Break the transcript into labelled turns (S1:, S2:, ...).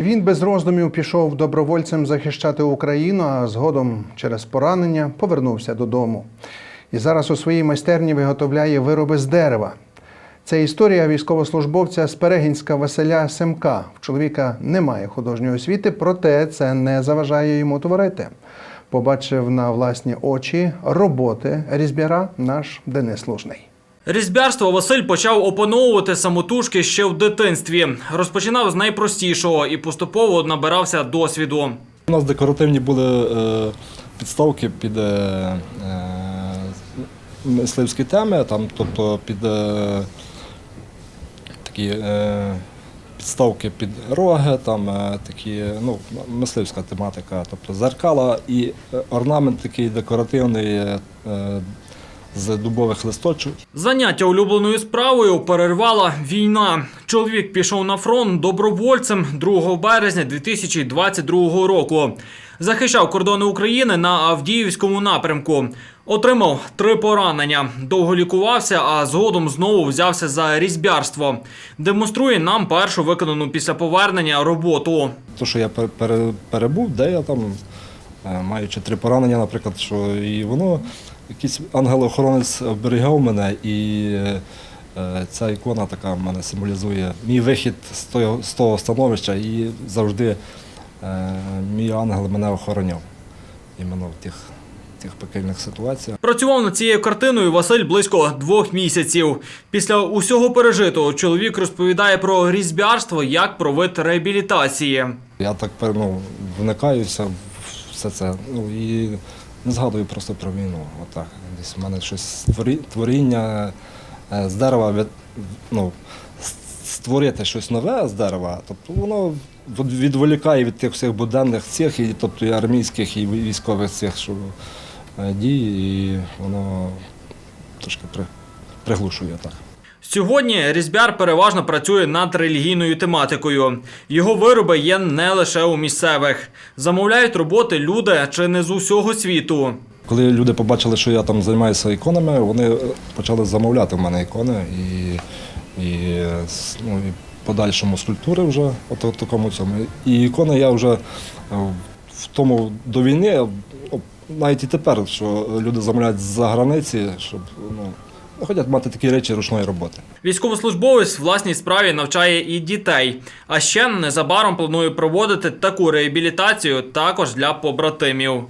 S1: Він без роздумів пішов добровольцем захищати Україну, а згодом через поранення повернувся додому. І зараз у своїй майстерні виготовляє вироби з дерева. Це історія військовослужбовця з Перегінська Василя Семка. В чоловіка немає художньої освіти, проте це не заважає йому творити. Побачив на власні очі роботи різьбяра наш Денис Лужний.
S2: Різьбярство Василь почав опановувати самотужки ще в дитинстві. Розпочинав з найпростішого і поступово набирався досвіду.
S3: У нас декоративні були е, підставки під е, е, мисливські теми, там, тобто під такі підставки під роги, там такі, ну, мисливська тематика, тобто зеркала і орнамент такий декоративний з дубових листочок.
S2: Заняття улюбленою справою перервала війна. Чоловік пішов на фронт добровольцем 2 березня 2022 року. Захищав кордони України на Авдіївському напрямку. Отримав три поранення. Довго лікувався, а згодом знову взявся за різьбярство. Демонструє нам першу виконану після повернення роботу.
S3: То, що я перебув, де я там, е, маючи три поранення, наприклад, що і воно, якийсь ангел-охоронець оберігав мене, і е, ця ікона така в мене символізує мій вихід з того, з того становища, і завжди е, мій ангел мене охороняв. Іменно в тих, тих пекельних ситуаціях.
S2: Працював над цією картиною Василь близько двох місяців. Після усього пережитого чоловік розповідає про різьбярство як про вид реабілітації.
S3: Я так ну, вникаюся в все це. Ну, і не згадую просто про війну. Отак. Десь в мене щось творіння е, з дерева ну, створити щось нове з дерева, тобто воно відволікає від тих всіх буденних цих, і, тобто і армійських, і військових цих що, е, дій, і воно трошки приглушує так.
S2: Сьогодні різьбяр переважно працює над релігійною тематикою. Його вироби є не лише у місцевих. Замовляють роботи люди чи не з усього світу.
S3: Коли люди побачили, що я там займаюся іконами, вони почали замовляти в мене ікони і, і, ну, і подальшому скульптури вже от, от такому цьому. І ікони я вже е, в тому до війни, навіть і тепер, що люди замовляють з-за границі, щоб ну, хочуть мати такі речі ручної роботи.
S2: Військовослужбовець в власній справі навчає і дітей. А ще незабаром планує проводити таку реабілітацію також для побратимів.